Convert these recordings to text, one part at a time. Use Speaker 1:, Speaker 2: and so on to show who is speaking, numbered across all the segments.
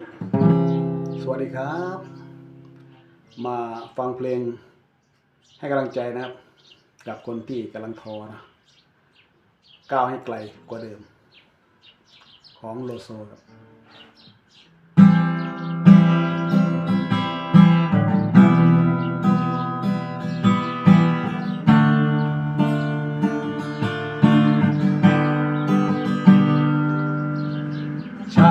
Speaker 1: สวัสดีครับ มาฟังเพลงให้กำลังใจนะครับกับคนที่กำลังท้อนะก้าวให้ไกลกว่าเดิม ของโลโซครับ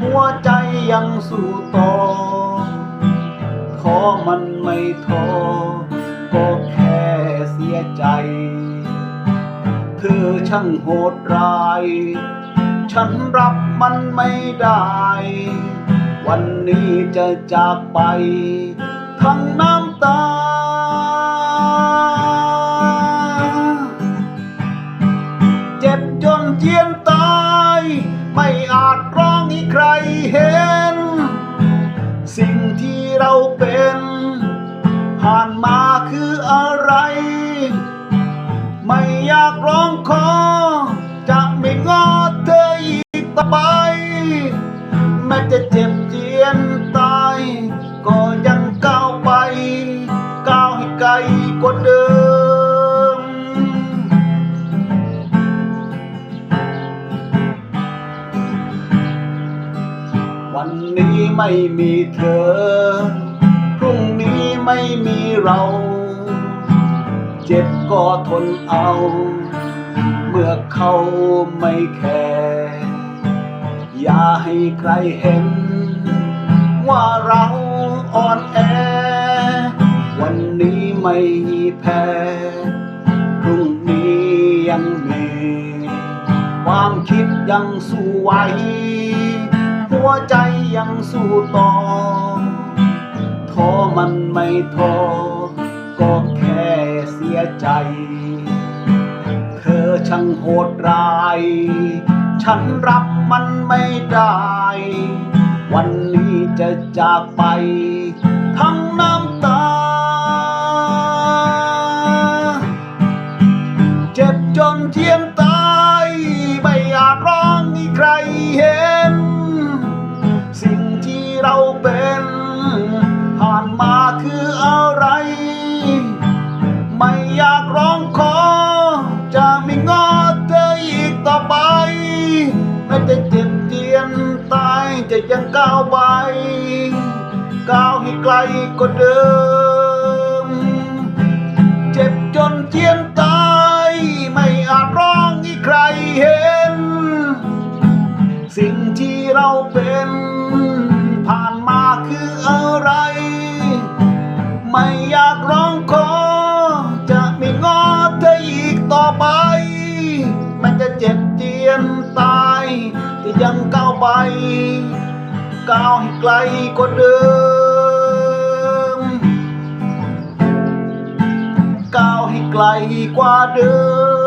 Speaker 1: หัวใจยังสู้ต่อท้อมันไม่ท้อก็แค่เสียใจ เธอช่างโหดร้าย ฉันรับมันไม่ได้ วันนี้จะจากไป ทั้งน้ำตาเจ็บจนเจียนต ไร ไม่อยากร้องขอ จะไม่งอเธออีกต่อไป แม้จะเจ็บเจียนตาย ก็ยังก้าวไป ก้าวให้ไกลกว่าเดิม วันนี้ไม่มีเธอ พรุ่งนี้ไม่มีเรา เจ็บก็ทนเอา เมื่อเขาไม่แคร์อย่าให้ใครเห็น ว่าเราอ่อนแอ วันนี้ไม่แพ้พรุ่งนี้ยังมี ความคิดยังสู้ไหวหัวใจยังสู้ต่อท้อมันไม่ท้อ ก็แค่เสียใจ เธอช่างโหดร้าย ฉันรับมันไม่ได้ วันนี้จะจากไป ทั้งน้ำตา เจ็บจนเทียมตาย ไม่อาจร้องให้ใครเห็น สิ่งที่เราเป็น แม้จะเจ็บเจียนตายจะยังก้าวไป ก้าวให้ไกลกว่าเดิม เจ็บจนเจียน ไป ก้าวให้ไกลกว่าเดิม ก้าวให้ไกลกว่าเดิม